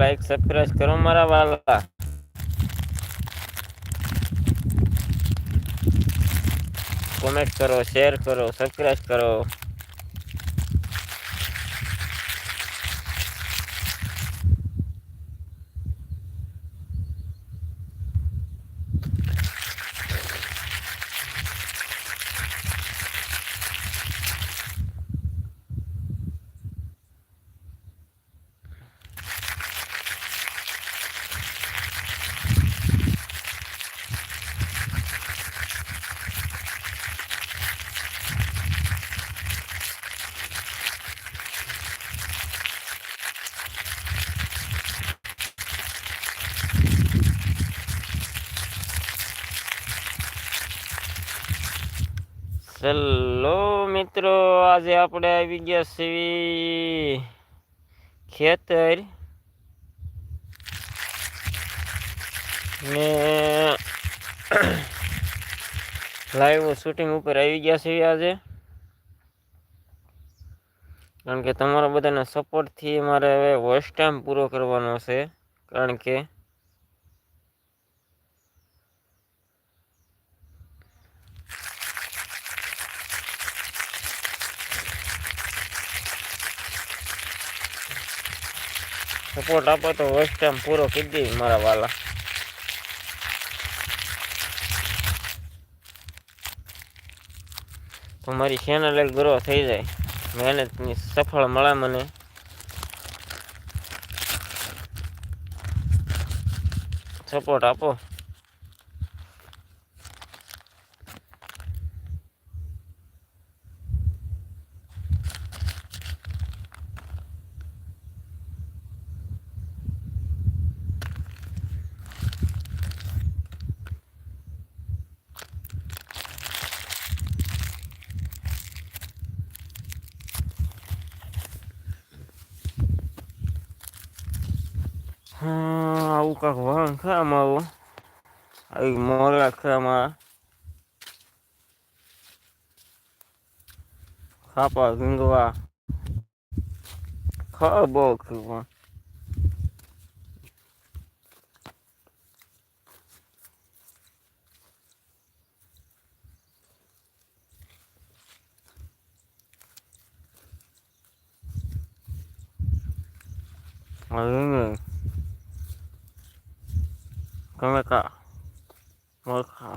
Like subscribe કરો મારા વાલા. કોમેન્ટ કરો શેર કરો સબસ્ક્રાઇબ કરો. હેલો મિત્રો, આજે આપણે આવી ગયા છીએ ખેતર. ને લાઈવ શૂટિંગ ઉપર આવી ગયા છીએ આજે. કારણ કે તમારા બધાના સપોર્ટથી મારે હવે વોઇસ ટાઈમ પૂરો કરવાનો છે. કારણ કે સપોર્ટ આપો તો વોઇસ ટાઈમ પૂરો કરી મારા વાલા. તો મારી ચેનલ એક ગ્રો થઈ જાય. મહેનતની સફળ મળે મને. સપોર્ટ આપો. આવું કાંક વાહન છે આમાં આવું મોરલા છે આમાં ખાપા ગંગવા ખા બહુ ખીવા હવે તમે કા મોરખા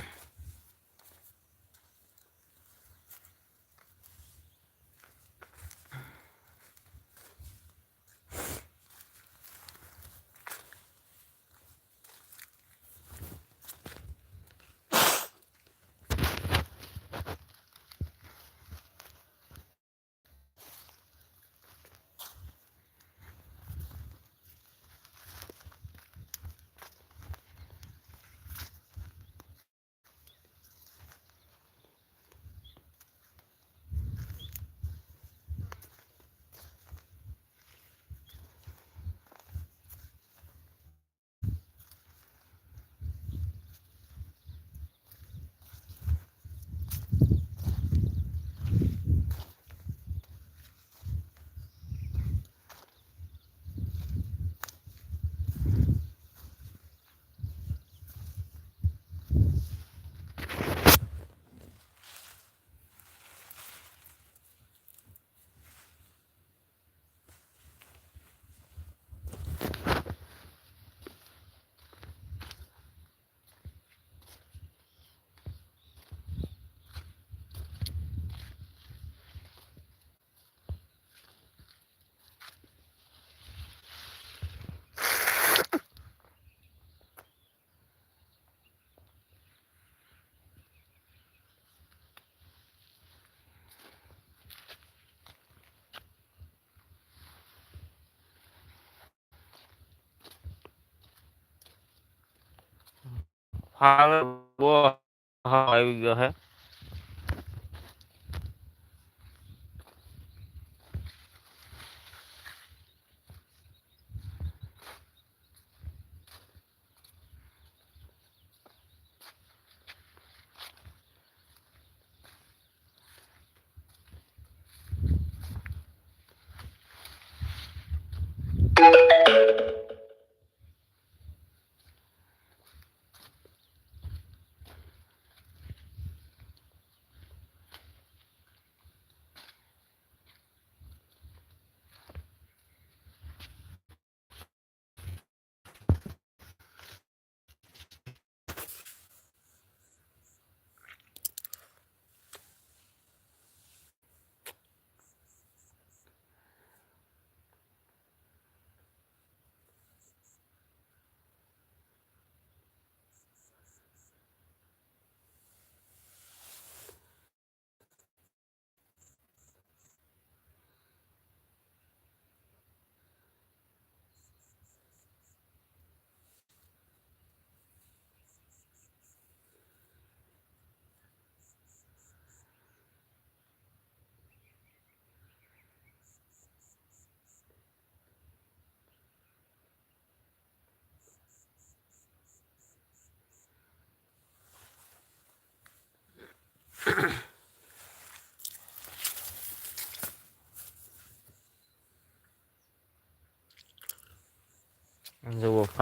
ફાવે બહુ હા આવી ગયો હે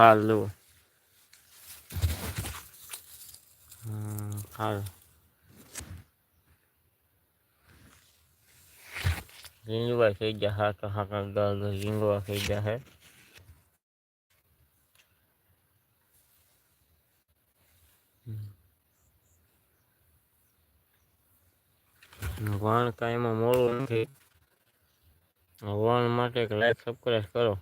જુઓ ફાલ જુઓ હમ, ફાલ ઝીંગવા થઈ ગયા હાકા હાકા ગા ગા ઝીંગવા થઈ ગયા હે વાણ કાંઈ એમાં મોડું નથી વાણ માટે એક લાઈક સબસ્ક્રાઈબ કરો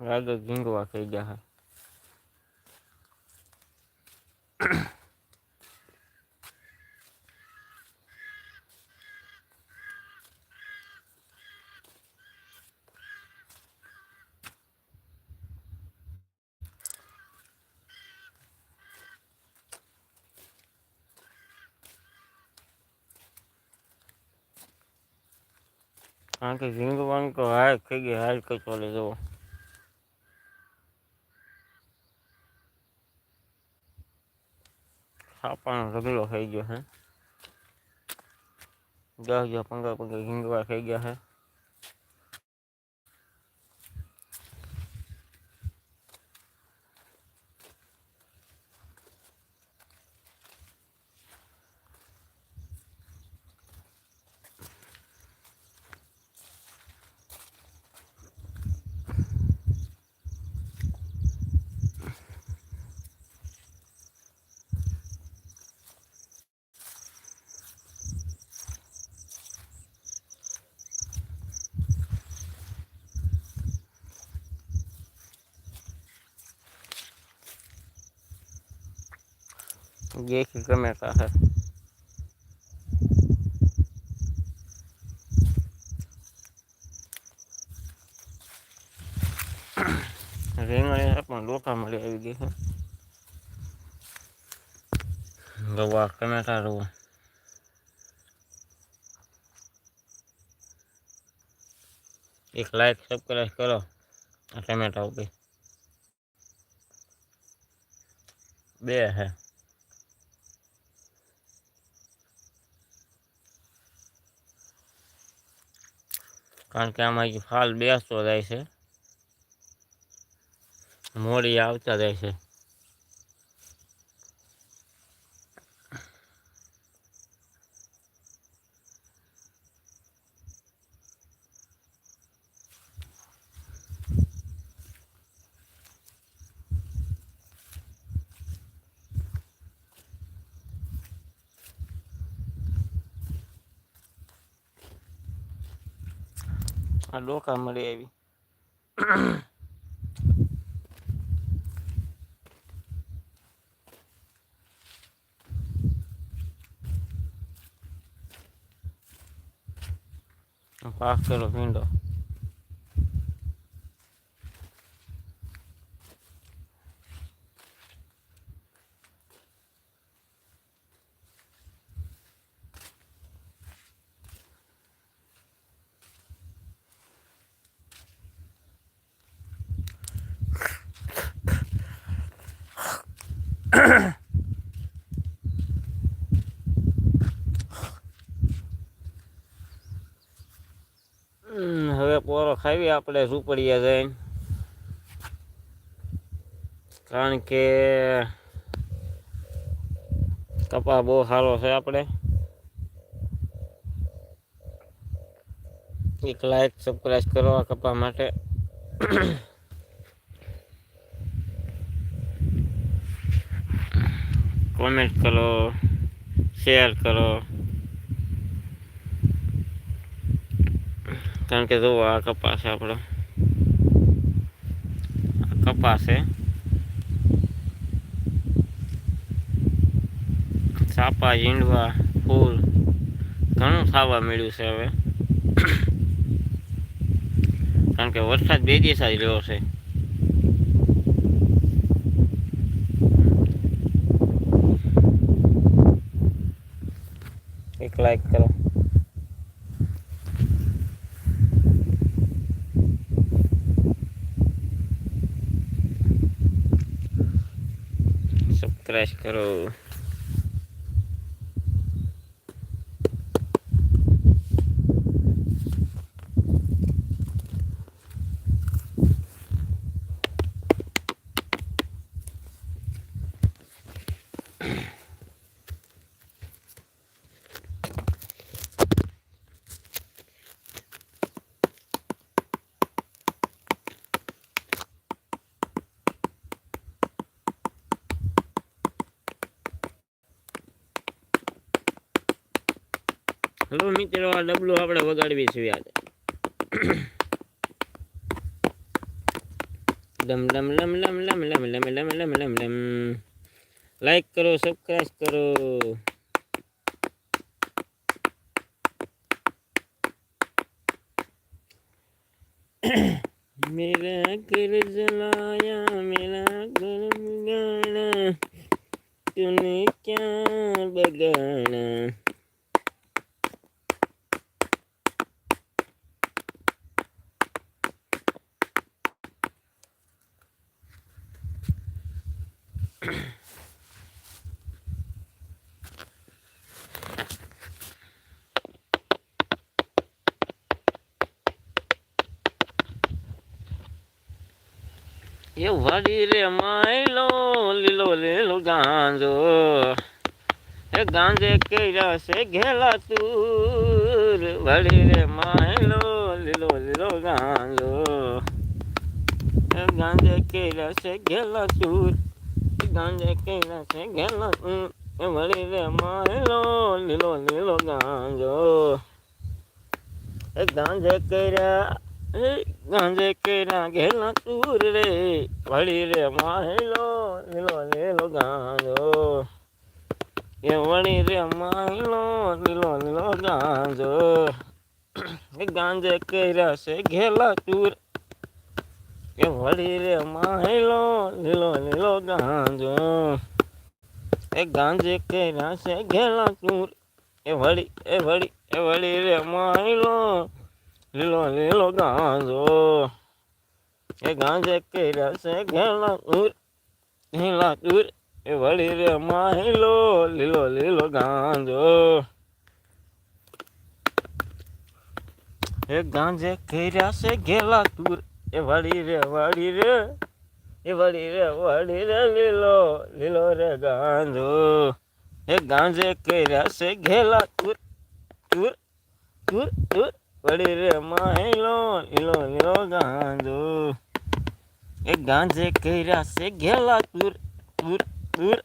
આગળ ઝીંગવા થઈ ગયા હે કારણ કે ઝીંગવાનું તો હાલ થઈ ગઈ હાલ કઈ ચાલે જુઓ સાપાનો રગડો થઈ ગયો છે. દસ દસ પંદર પંદર ઝીંગવા થઈ ગયા હે દેખી ટમેટા હે. રીંગણી પણ લોટા મળી આવી ગઈ છે રવા ટમેટા રવા. એક લાઈક સબસ્ક્રાઈબ કરો. આ ટમેટા ઉપર બે હે. કારણ કે આમાં હજી ફાલ બેસતો જાય છે. મોડી આવતા જાય છે. આ ડોકા મળી આવી. પાક કરો ભીંડો. હવે પોરો ખાવી આપણે ઝૂંપડીએ જઈને. કારણ કે કપા બહુ સારો છે આપણે. એક લાઈક સબસ્ક્રાઈબ કરો આ કપા માટે. કોમેન્ટ કરો, શેર કરો. કારણ કે જુઓ, આ કપાસ આપણો. કપાસ છે. સાપા, ઈંડવા, ફૂલ, ઘણું ખાવા મળ્યું છે હવે. કારણ કે વરસાદ બે દિવસ જ રહ્યો છે. લાઈક કરો. સબસ્ક્રાઈબ કરો. હલો મિત્રો આ ડબલું આપણે વગાડવી છે યાદ લમ લમ લમ લમ લમ લમ લમ લમ લમ લમ લમ લાઈક કરો સબસ્ક્રાઈબ કરો मेरा घर जलाया मेरा घर बिगाड़ा तूने વળી રે માયલો, લીલો લીલો ગાંજો. એ ગાંજે કર્યા છે ઘેલા તું વળી રે માયલો, લીલો લીલો ગાંજો. એ ગાંજે કર્યા છે ઘેલા તું ગાંજે કર્યા છે ઘેલા તું એ વળી રે માયલો, લીલો લીલો ગાંજો. એ ગાંજે કર્યા ગાંજે કર્યા ઘેલા તુર રે, વળી રે માયલો લીલો લીલો ગાંજો. એ વળી રે માયલો લીલો લીલો ગાંજો. ગાંજે કર્યા છે ઘેલા તુર એ વળી રે માહેલો, લીલો લીલો ગાંજો. એ ગાંજે કર્યા છે ઘેલા તુર એ વળી એ વળી એ વળી રે માયલો लीलो लीलो गांजो ये गांजे के रस गेला उर हिला उर ए वली रे माहिलो लीलो लीलो गांजो ये गांजे के रस गेला उर ए वली रे वली रे ए वली रे वली रे लीलो लीलो रे गांजो ये गांजे के रस गेला उर उर उर उर વાડી રે માયલો લીલો લીલો ગાંજો. એ ગાંજે કર્યા છે ઘેલા દૂર દૂર દૂર.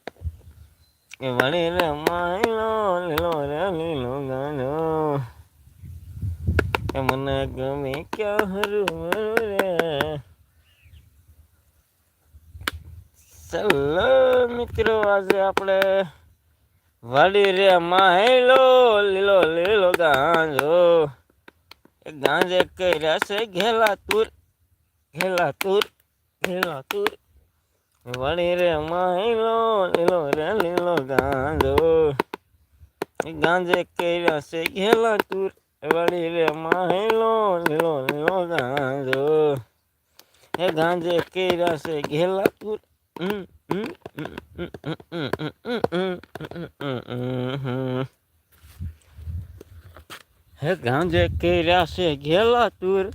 એ વળી રે માયલો લીલો રે લીલો ગાંજો. એ મને ગમે ક્યાં હરું રે. ચલો મિત્રો, આજે આપણે વળી રે માહેલો લીલો લીલો ગાંજો. એ ગાંજે કર્યા છે ઘેલા તુર ઘેલા તુર ઘેલા તુર વાડી રે માહેલો લીલો રે લીલો ગાંજો એ ગાંજે કર્યા છે ઘેલા તુર વળી રે માહેલો લીલો લીલો ગાંજો હે ગાંજે કર્યા છે ઘેલા તુર હે ગાંજે કર્યા છે ઘેલા તુર.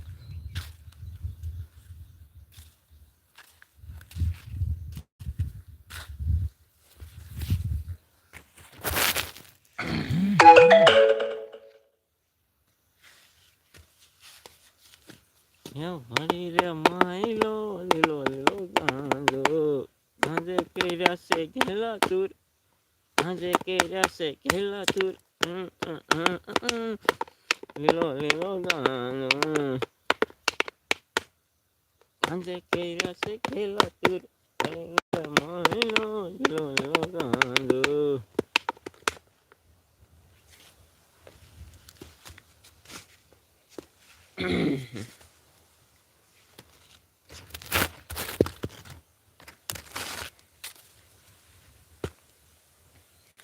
વળી રે માયલો, લીલો લીલો ગાંજો. ગાંજે કર્યા છે ઘેલા તુર. ગાંજે કર્યા છે ઘેલા તુર. હમ. લીલો લીલો ગાંજો ગાંજે કર્યા છે ઘેલા તુર માયલો લીલો લીલો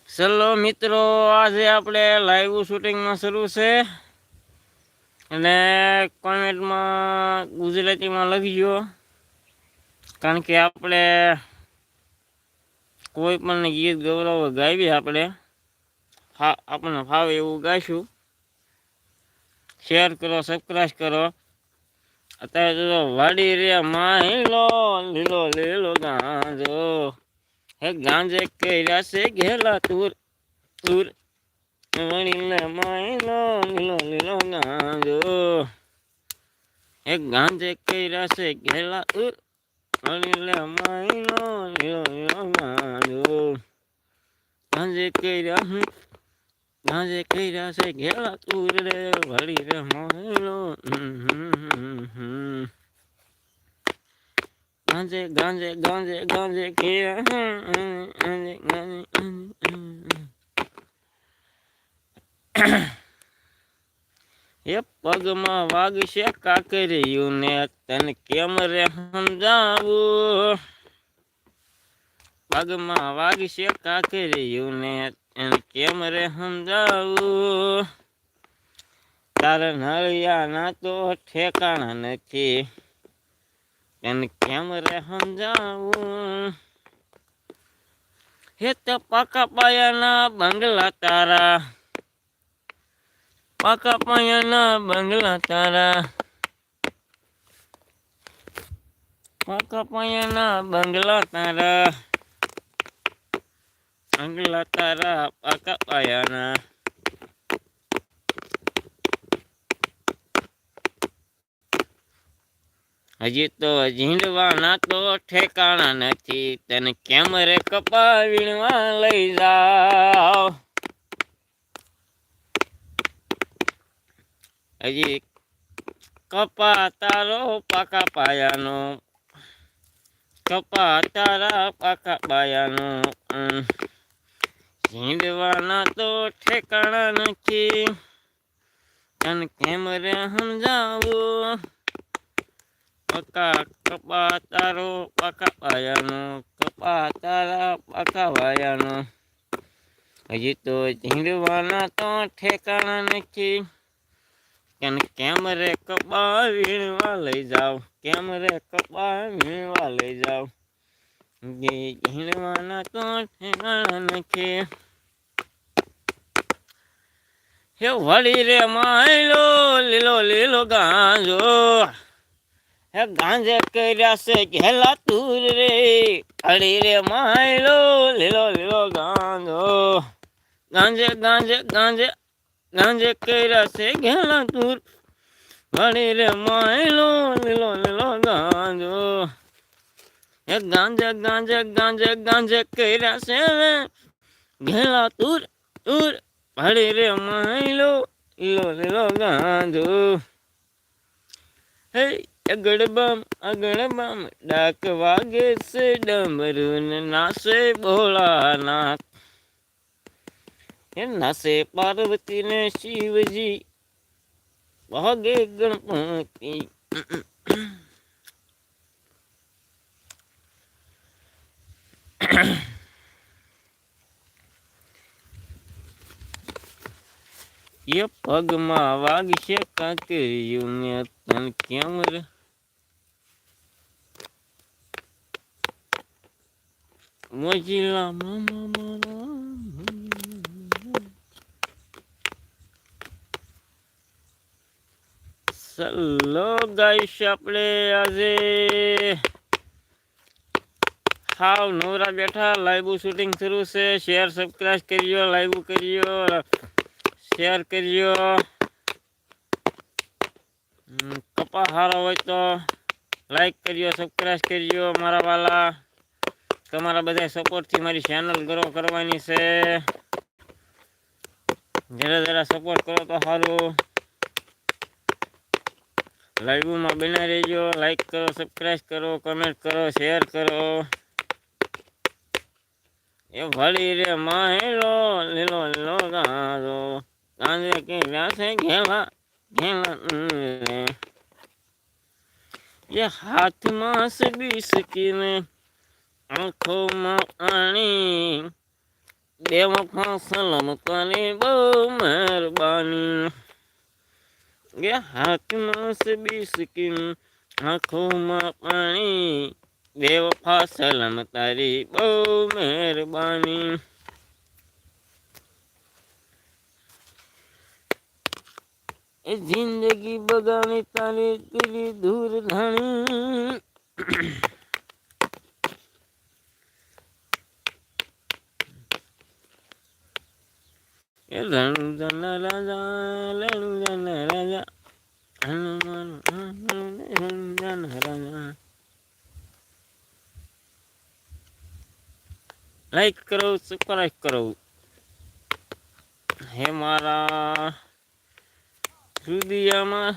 ચલો મિત્રો, આજે આપણે લાઈવ શૂટિંગમાં શરૂ છે. અને કોમેન્ટમાં ગુજરાતીમાં લખજો. કારણ કે આપણે કોઈ પણ ગીત ગૌરવ ગાઈએ આપણે આપણને ફાવે એવું ગાઈશું શેર કરો સબસ્ક્રાઈબ કરો. અત્યારે તો વાડી રે માહિલો લીલો લીલો ગાંજો. હે ગાંજે કર્યા છે ઘેલા તુર તુર. લીલો ગાંજો. કર્યા છે ઘેલા અણીલે માયલો, લીલો લીલો ગાંજો. ગાંજે કર્યા, હમ, ગાંજે કર્યા છે ઘેલા તુર રે વળી રે હમ ગાંજે ગાંજે ગાંજે ગાંજે કે ગાંજે ગાંજે એ પગમાં વાગશે કાકરિયું ને તને કેમ રે સમજાવું? પગમાં વાગશે કાકરિયું ને એને કેમ રે સમજાવું? તારા નળિયાના તો ઠેકાણા નથી. એને કેમ રે સમજાવું? હે તો પાકા પાયાના બંગલા તારા. પાકા પાયાના બંગલા તારા પાકા પાયાના બંગલા તારા બંગલા તારા પાકા હજી તો ઝીંડવાના તો ઠેકાણા નથી. તને કેમ રે કપા વીણવા લઈ જાઓ? હજી કપા તારો પાકા પાયાનો. કપા તારા પાકા પાયાનો. ઝીંડવાના તો ઠેકાણા નથી. અને કેમ રે સમજાવું? પકા કપા તારો પાકા પાયાનો. કપા તારા પાકા વાયાનો હજી તો ઝીંડવાના તો ઠેકાણા નથી. કેમ કેમ રે કપા વીણવા લઈ જાવ? કેમ રે વીણવા લઈ જાઓ જે ઝીણવાના તો ઠેકાણા નથી હે વળી રે માયલો લીલો લીલો ગાંજો. હે ગાંજે કર્યા છે ઘેલા તુર રે. વળી રે માયલો લીલો લીલો ગાંજો. ગાંજે ગાંજે ગાંજે ગાંજે કર્યા છે ઘેલા તુર વળી રે માયલો લીલો લીલો ગાંજો હે ગાંજે ગાંજે ગાંજે ગાંજે કર્યા છે ઘેલા તુર તુર વળી રે માયલો લીલો લીલો ગાંજો હે આગળ બમ આગળ બમ ડાક વાગે છે ડમરું નાસે ભોળાનાથ હે નાસે પાર્વતી ને શિવજી વાગે ગણપતિ એ પગમાં વાગશે કાંકરિયું મેં તન કેમ રે મોજીલા મામા મામા ચલો ગાઈશ આપણે આજે હાવ નવરા બેઠા લાઈવ શૂટિંગ શરૂ છે શેર સબસ્ક્રાઇબ કરજો લાઈવ કરજો શેર કરજો હમ, કપા સારો હોય તો લાઈક કરજો સબસ્ક્રાઇબ કરજો મારા વાલા તમારા બધા સપોર્ટથી મારી ચેનલ ગ્રો કરવાની છે જરા જરા સપોર્ટ કરો તો સારું લાઈવમાં બના રહેજો. લાઈક કરો સબસ્ક્રાઇબ કરો કમેન્ટ કરો શેર કરો. એ ભળી રે માહેલો, લીલો લીલો ગાજો. ગાંજે કે વ્યાસે ઘેલા ઘેલા રે એ હાથમાં સે બીસકીને, આંખોમાં પાણી દેવખા સલમ કરી બહુ મહેરબાની. એ હાથમાં સે બીસકીન, આંખોમાં પાણી. બેવફા સલમ તારી બહુ મહેરબાની. જિંદગી બગાની તારી તેરી દૂર ધાણી લાઈક કરો સબસ્ક્રાઈબ કરો. હે મારા હૃદયમાં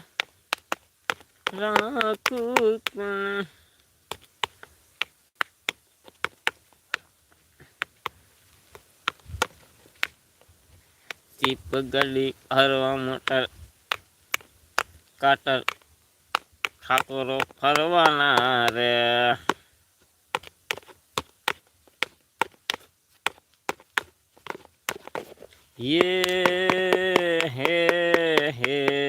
રાખું તને. ચીપ ગલી હરવા મોટર કાટર ઠાકોરો ફરવાના રે ये है है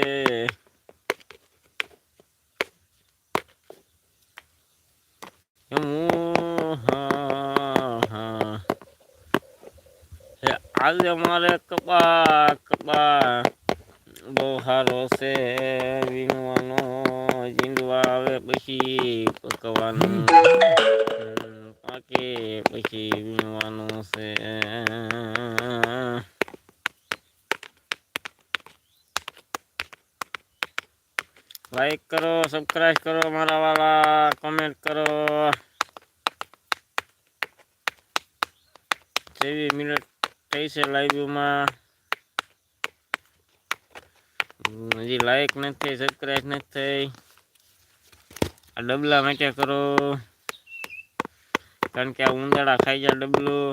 આજે અમારે કપા કપા બહુ સારો છે વીણવાનો જીંડવા આવે પછી પકવાનું હમ, પાકે પછી વીણવાનું છે લાઈક કરો સબસ્ક્રાઇબ કરો મારા વાલા કમેન્ટ કરો ત્રેવીસ મિનિટ થઈ છે લાઈવમાં હજી લાઈક નથી થઈ સબસ્ક્રાઇબ નથી થઈ. આ ડબલા માટે કરો. કારણ કે આ ઉંદરડા ખાઈ જાય ડબલું.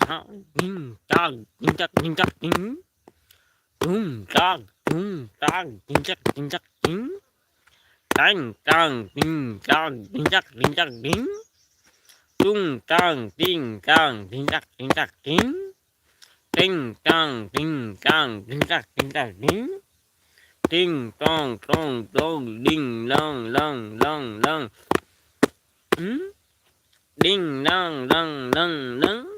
hạo nhìn trang nhìn chắc nhìn chắc nhìn đúng trang đúng trang nhìn chắc nhìn chắc nhìn trang trang nhìn trang nhìn chắc nhìn chắc nhìn tung trang tin trang nhìn chắc nhìn chắc nhìn tinh trang tinh trang nhìn chắc nhìn chắc nhìn tinh trang trang trang đinh lang lang lang lang đinh lang lang lang lang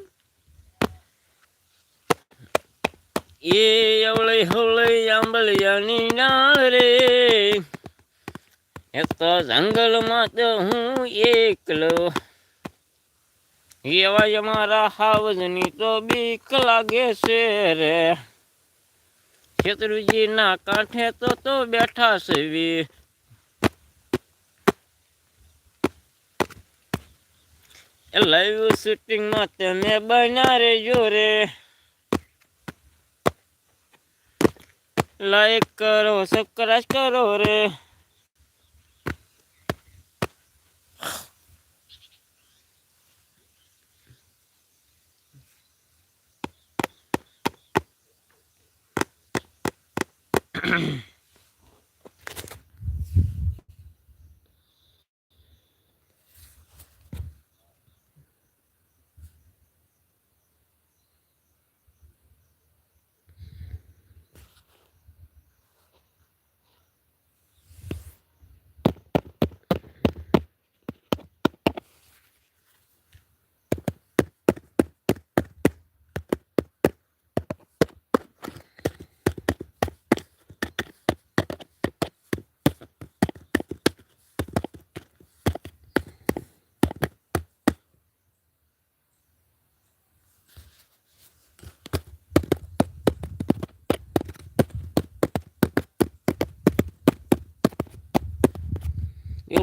એ અવળે હવળે આંબલ યાની નારે એ તો જંગલમાં તો હું એકલો. એવા મારા હાવજની તો બીક લાગે છે રે. શેત્રુજી ના કાંઠે તો તો બેઠા સેવી લાઈવ શૂટિંગમાં તમે બન્યા રેજો રે. લાઈક કરો સબસ્ક્રાઇબ કરો રે.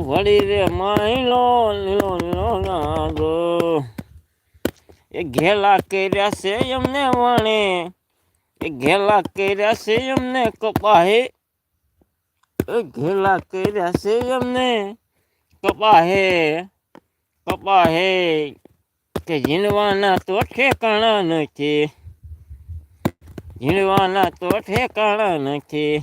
વળી રે માયલો લીલો લીલો નાગો. એ ઘેલા કર્યા છે એમને વણે. એ ઘેલા કર્યા છે એમને કપાહે. એ ઘેલા કર્યા છે એમને કપાહે. કપાહે. કે જીણવાના તો ઠેકાણા નથી. જીણવાના તો ઠેકાણા નથી.